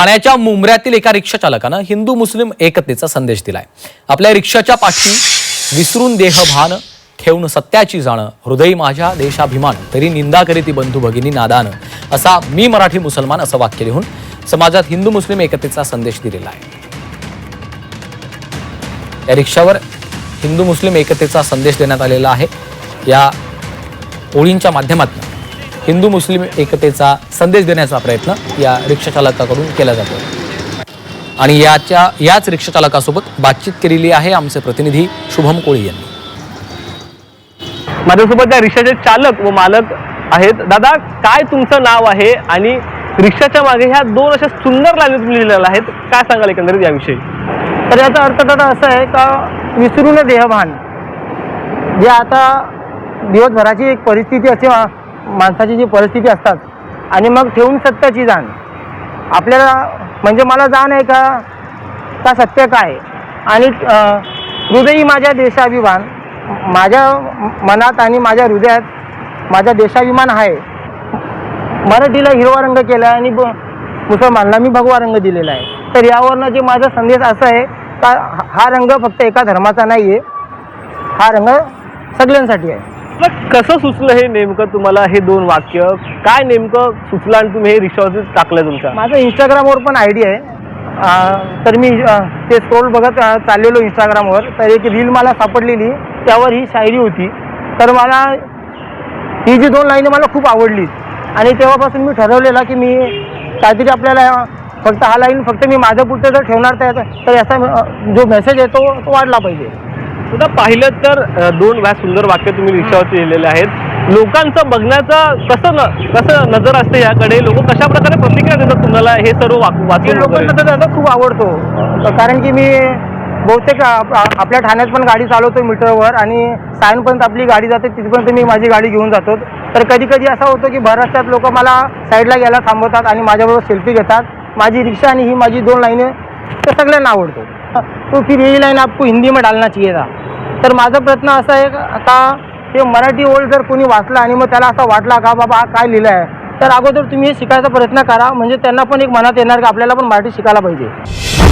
ठाण्याच्या मुंबऱ्यातील एका रिक्षा चालकानं हिंदू मुस्लिम एकतेचा संदेश दिलाय. आपल्या रिक्षाच्या पाठी विसरून देहभान ठेवून सत्याची जाणं हृदय माझ्या देशाभिमान तरी निंदा करीती बंधू भगिनी नादानं असा मी मराठी मुसलमान असं वाक्य लिहून समाजात हिंदू मुस्लिम एकतेचा संदेश दिलेला आहे. या रिक्षावर हिंदू मुस्लिम एकतेचा संदेश देण्यात आलेला आहे. या ओळींच्या माध्यमातून हिंदू मुस्लिम एकतेचा संदेश देण्याचा प्रयत्न या रिक्षा चालकाकडून केला जातो. आणि याच्या याच रिक्षा चालकासोबत बातचीत केलेली आहे आमचे प्रतिनिधी शुभम कोळी यांनी. माझ्यासोबत त्या रिक्षाचे चालक व मालक आहेत. दादा काय तुमचं नाव आहे? आणि रिक्षाच्या मागे ह्या दोन अशा सुंदर लाईनी तुम्ही लिहिलेल्या आहेत. काय सांगाल एकंदरीत याविषयी? तर याचा अर्थ दादा असा आहे का विसरून देहभान. जे आता दिवसभराची एक परिस्थिती असते मा- माणसाची जी परिस्थिती असतात आणि मग ठेवून सत्याची जाण. आपल्याला म्हणजे मला जाण आहे का? का सत्य काय? आणि हृदयी माझ्या देशाभिमान माझ्या मनात आणि माझ्या हृदयात माझा देशाभिमान आहे. मराठीला हिरवा रंग केला आहे आणि ब- मुसलमानला मी भगवा रंग दिलेला आहे. तर यावरनं जे माझा संदेश असा आहे का हा रंग फक्त एका धर्माचा नाही आहे हा रंग सगळ्यांसाठी आहे. आपलं कसं सुचलं हे नेमकं तुम्हाला हे दोन वाक्य? काय नेमकं सुचलं आणि तुम्ही हे रिक्षावरती टाकलं तुमच्या? माझं इंस्टाग्रामवर पण आयडी आहे. अं, तर मी अं, ते स्क्रोल बघत अं, चाललेलो इंस्टाग्रामवर तर एक रील मला सापडलेली त्यावर ही शायरी होती. तर मला ही जी दोन लाईन मला खूप आवडली. आणि तेव्हापासून मी ठरवलेला की मी काहीतरी आपल्याला फक्त हा लाईन फक्त मी माझ्या पुढचं जर ठेवणार तर तर याचा अं, जो मेसेज आहे तो तो वाढला पाहिजे. सुद्धा पाहिलं तर दोन ह्या सुंदर वाक्य तुम्ही रिक्षावरती लिहिलेले आहेत. लोकांचं बघण्याचं कसं न कसं नजर असते याकडे? लोक कशा प्रकारे प्रतिक्रिया देतात तुम्हाला? हे सर्व वाक- वाचून लोकांना? तर दादा खूप आवडतो. कारण की मी बहुतेक आपल्या ठाण्यात पण गाडी चालवतो मीटरवर आणि सायनपर्यंत आपली गाडी जाते तिथपर्यंत मी माझी गाडी घेऊन जातो. तर कधी कधी असं होतं की भर रस्त्यात लोक मला साईडला घ्यायला थांबवतात आणि माझ्याबरोबर सेल्फी घेतात. माझी रिक्षा आणि ही माझी दोन लाईने ते सगळ्यांना आवडतो. तो फिर यही लाईन आपको हिंदी में डालना चाहिए था। तर माझा प्रयत्न असा आहे का ते हे मराठी ओल्ड जर कोणी वाचला आणि मग त्याला असा वाटला का बाबा काय लिहिलं आहे तर अगोदर तुम्ही हे शिकायचा प्रयत्न करा म्हणजे त्यांना पण एक मनात येणार की आपल्याला पण मराठी शिकायला पाहिजे.